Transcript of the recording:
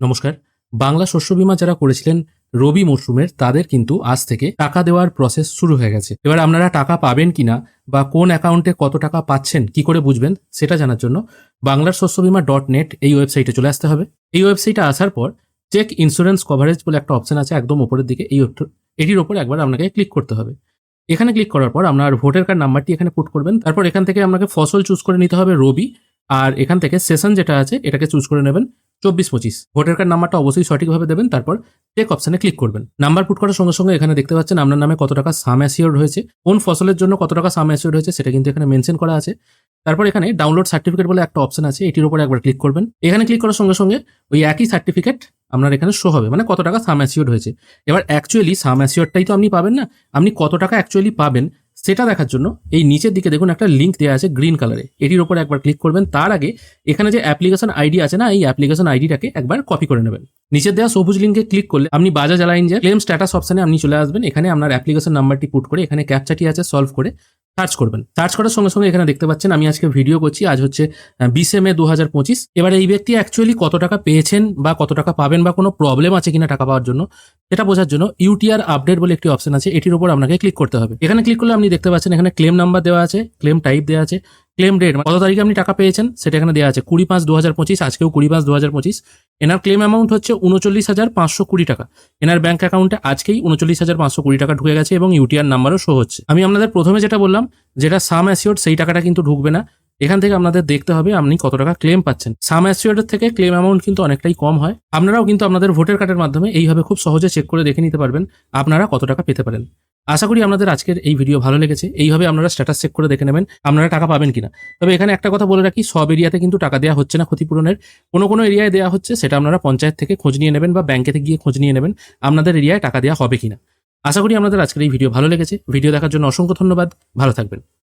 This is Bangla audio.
নমস্কার। বাংলা শস্য বীমা যারা করেছিলেন রবি মরশুমের, তাদের কিন্তু আজ থেকে টাকা দেওয়ার প্রসেস শুরু হয়ে গেছে। এবার আপনারা টাকা পাবেন কিনা বা কোন অ্যাকাউন্টে কত টাকা পাচ্ছেন, কি করে বুঝবেন, সেটা জানার জন্য বাংলার শস্য বীমা ডট নেট এই ওয়েবসাইটে চলে আসতে হবে। এই ওয়েবসাইটে আসার পর চেক ইন্স্যুরেন্স কভারেজ বলে একটা অপশন আছে একদম উপরের দিকে, এই এটির ওপর একবার আপনাকে ক্লিক করতে হবে। এখানে ক্লিক করার পর আপনার ভোটার কার্ড নাম্বারটি এখানে পুট করবেন, তারপর এখান থেকে আপনাকে ফসল চুজ করে নিতে হবে রবি, আর এখান থেকে সেশন যেটা আছে, এটাকে চুজ করে নেবেন। চব্বিশ পঁচিশ। ভোটার কার্ড নাম্বারটা অবশ্যই সঠিকভাবে দেবেন, তারপর চেক অপশানে ক্লিক করবেন। নাম্বার পুট করার সঙ্গে সঙ্গে এখানে দেখতে পাচ্ছেন আপনার নামে কত টাকা সাম অ্যাসিওর হয়েছে, কোন ফসলের জন্য কত টাকা সাম অ্যাসিওর হয়েছে সেটা কিন্তু এখানে মেনশন করা আছে। তারপর এখানে ডাউনলোড সার্টিফিকেট বলে একটা অপশন আছে, এটির উপর একবার ক্লিক করবেন। এখানে ক্লিক করার সঙ্গে সঙ্গে ওই একই সার্টিফিকেট আপনার এখানে শো হবে মানে কত টাকা সাম অ্যাসিওর হয়েছে। এবার অ্যাকচুয়ালি সাম অ্যাসিওরটাই তো আপনি পাবেন না, আপনি কত টাকা অ্যাকচুয়ালি পাবেন সেটা দেখার জন্য এই নিচের দিকে দেখুন একটা লিঙ্ক দেওয়া আছে গ্রিন কালারে এটির উপর একবার ক্লিক করবেন, তার আগে এখানে যে অ্যাপ্লিকেশন আইডি আছে না, এই অ্যাপ্লিকেশন আইডিটাকে একবার কপি করে নেবেন। নিচের দেওয়া সবুজ লিঙ্কে ক্লিক করলে আপনি বাজাজ অ্যালাইন যে ক্লেম স্ট্যাটাস অপশানে আপনি চলে আসবেন। এখানে আপনার অ্যাপ্লিকেশন নাম্বারটি পুট করে এখানে ক্যাপচাটি আছে সলভ করে সার্চ করবেন। সার্চ করার সঙ্গে সঙ্গে এখানে দেখতে পাচ্ছেন, আমি আজকে ভিডিও করছি, আজ হচ্ছে বিশে মে দু হাজার পঁচিশ। এবার এই ব্যক্তি অ্যাকচুয়ালি কত টাকা পেয়েছেন বা কত টাকা পাবেন বা কোনো প্রবলেম আছে কিনা টাকা পাওয়ার জন্য, সেটা বোঝার জন্য ইউটিআর আপডেট বলে একটি অপশন আছে, এটির উপর আপনাকে ক্লিক করতে হবে। এখানে ক্লিক করলে আপনি দেখতে পাচ্ছেন, এখানে ক্লেম নাম্বার দেওয়া আছে ক্লেম টাইপ দেওয়া আছে ক্লেম ডেট কত তারিখে আপনি টাকা পেয়েছেন, সেটা এখানে দেওয়া আছে। কুড়ি পাঁচ দু হাজার পঁচিশ, আজকেও কুড়ি পাঁচ দু হাজার পঁচিশ। এনার ক্লেম অ্যামাউন্ট হচ্ছে উনচল্লিশ হাজার পাঁচশো কুড়ি টাকা। এনার ব্যাঙ্ক অ্যাকাউন্টে আজকেই উনচল্লিশ হাজার পাঁচশো কুড়ি টাকা ঢুকে গেছে এবং ইউটিআর নাম্বারও শো হচ্ছে। আমি আপনাদের প্রথমে যেটা বললাম, যেটা সাম অ্যাসিওর সেই টাকাটা কিন্তু ঢুকবে না। এখান থেকে আপনাদের দেখতে হবে আপনি কত টাকা ক্লেম পাচ্ছেন। সাম অ্যাসিওরের থেকে ক্লেম অ্যামাউন্ট কিন্তু অনেকটাই কম হয়। আপনারাও কিন্তু আপনাদের ভোটার কার্ডের মাধ্যমে এইভাবে খুব সহজে চেক করে দেখে নিতে পারবেন, আপনারা কত টাকা পেতে পারেন। আশা করি আপনাদের আজকের এই ভিডিও ভালো লেগেছে। এইভাবে আপনারা স্ট্যাটাস চেক করে দেখে নেবেন আপনারা টাকা পাবেন কিনা। তবে এখানে একটা কথা বলে রাখি, সব এরিয়াতে কিন্তু টাকা দেওয়া হচ্ছে না ক্ষতিপূরণের। কোনো কোনো এরিয়ায় দেওয়া হচ্ছে, সেটা আপনারা পঞ্চায়েত থেকে খোঁজ নিয়ে নেবেন বা ব্যাংকে গিয়ে খোঁজ নিয়ে নেবেন আপনাদের এরিয়ায় টাকা দেওয়া হবে কিনা। আশা করি আপনাদের আজকের এই ভিডিও ভালো লেগেছে। ভিডিও দেখার জন্য অসংখ্য ধন্যবাদ। ভালো থাকবেন।